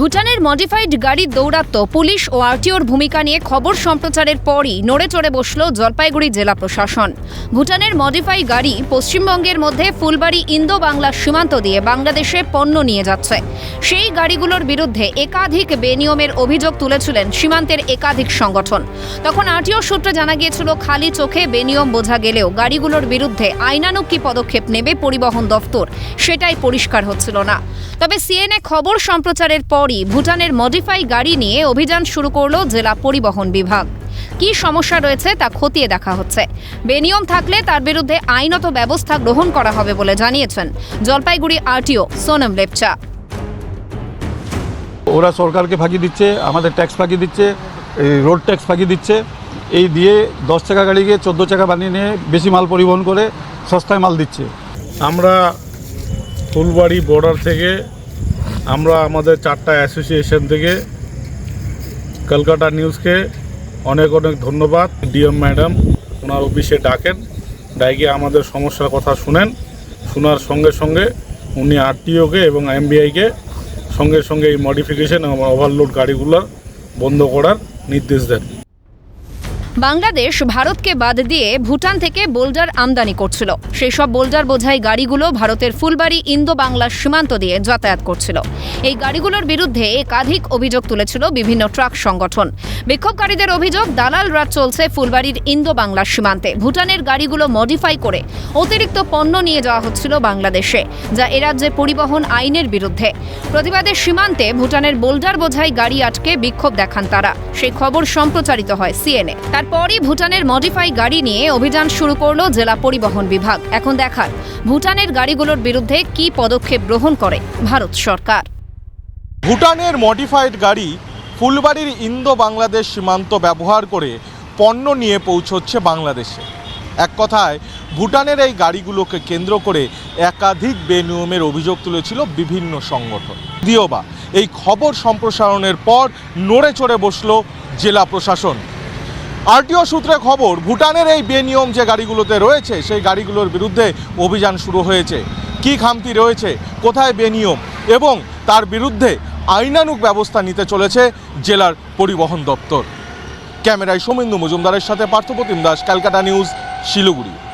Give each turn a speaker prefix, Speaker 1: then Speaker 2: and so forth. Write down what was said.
Speaker 1: ভুটানের মডিফাইড গাড়ির দৌরাত্ম্য। পুলিশ ও আরটিওর ভূমিকা নিয়ে খবর সম্প্রচারের পরই নড়ে চড়ে বসল জলপাইগুড়ি জেলা প্রশাসন। ভুটানের মডিফাই গাড়ি পশ্চিমবঙ্গের মধ্যে ফুলবাড়ি ইন্দো বাংলা সীমান্ত দিয়ে বাংলাদেশে পণ্য নিয়ে যাচ্ছে। সেই গাড়িগুলোর বিরুদ্ধে একাধিক বেনিয়মের অভিযোগ তুলেছিলেন সীমান্তের একাধিক সংগঠন। তখন আরটিও সূত্রে জানা গিয়েছিল, খালি চোখে বেনিয়ম বোঝা গেলেও গাড়িগুলোর বিরুদ্ধে আইনানুগ কি পদক্ষেপ নেবে পরিবহন দফতর। সেটাই পরিষ্কার হচ্ছিল না। তবে সিএনএ খবর সম্প্রচারের পরই ভুটানের মডিফাই গাড়ি নিয়ে অভিযান শুরু করল জেলা পরিবহন বিভাগ। কি সমস্যা রয়েছে তা খতিয়ে দেখা হচ্ছে। বেনিয়ম থাকলে তার বিরুদ্ধে আইনত ব্যবস্থা গ্রহণ করা হবে বলে জানিয়েছেন জলপাইগুড়ি আরটিও সোনম লেপচা।
Speaker 2: ওরা সরকারকে ফাঁকি দিচ্ছে আমাদের ট্যাক্স ফাঁকি দিচ্ছে এই রোড ট্যাক্স ফাঁকি দিচ্ছে। এই দিয়ে দশ চাকা গাড়িকে চোদ্দ চাকা বানিয়ে নিয়ে বেশি মাল পরিবহন করে সস্তায় মাল দিচ্ছে।
Speaker 3: আমরা ফুলবাড়ি বর্ডার থেকে আমরা আমাদের চারটা অ্যাসোসিয়েশন থেকে কলকাতা নিউজকে অনেক অনেক ধন্যবাদ। ডিএম ম্যাডাম, ওনার অফিসে ডাকেন, ডাইকে আমাদের সমস্যার কথা শুনেন। শোনার সঙ্গে সঙ্গে উনি আরটিওকে এবং এমবিআইকে সঙ্গে সঙ্গে এই মডিফিকেশন এবং ওভারলোড গাড়িগুলোর বন্ধ করার নির্দেশ দেন।
Speaker 1: বাংলাদেশ ভারতকে বাদ দিয়ে ভুটান থেকে বোল্ডার আমদানি করছিল। সেই সব বোল্ডার বোঝাই গাড়িগুলো ভারতের ফুলবাড়ি ইন্দো বাংলার সীমান্ত দিয়ে যাতায়াত করছিল। এই গাড়িগুলোর বিরুদ্ধে একাধিক অভিযোগ তুলেছিল বিভিন্ন ট্রাক সংগঠন। বিক্ষোভকারীদের অভিযোগ, দালাল রাত চলছে ফুলবাড়ির ইন্দো বাংলার সীমান্তে। ভুটানের গাড়িগুলো মডিফাই করে অতিরিক্ত পণ্য নিয়ে যাওয়া হচ্ছিল বাংলাদেশে, যা এ রাজ্যে পরিবহন আইনের বিরুদ্ধে। প্রতিবাদের সীমান্তে ভুটানের বোল্ডার বোঝাই গাড়ি আটকে বিক্ষোভ দেখান তারা। সেই খবর সম্প্রচারিত হয় সিএনএ তারপরই ভুটানের মডিফাই গাড়ি নিয়ে অভিযান শুরু করল জেলা পরিবহন বিভাগ। এখন দেখার ভুটানের গাড়িগুলোর বিরুদ্ধে কি পদক্ষেপ গ্রহণ করে ভারত সরকার।
Speaker 4: ভুটানের মডিফাইড গাড়ি ফুলবাড়ির ইন্দো বাংলাদেশ সীমান্ত ব্যবহার করে পণ্য নিয়ে পৌঁছচ্ছে বাংলাদেশে। এক কথায়, ভুটানের এই গাড়িগুলোকে কেন্দ্র করে একাধিক বেনিয়মের অভিযোগ তুলেছিল বিভিন্ন সংগঠন। যদিও বা এই খবর সম্প্রসারণের পর নড়ে চড়ে বসল জেলা প্রশাসন। আরটিও সূত্রে খবর, ভুটানের এই বেনিয়ম যে গাড়িগুলোতে রয়েছে, সেই গাড়িগুলোর বিরুদ্ধে অভিযান শুরু হয়েছে। কি খামতি রয়েছে? কোথায় বেনিয়ম? এবং তার বিরুদ্ধে আইনানুক ব্যবস্থা নিতে চলেছে জেলার পরিবহন দপ্তর। ক্যামেরায় সোমেন্দু মজুমদারের সাথে পার্থপ্রতিম দাস, ক্যালকাটা নিউজ, শিলিগুড়ি।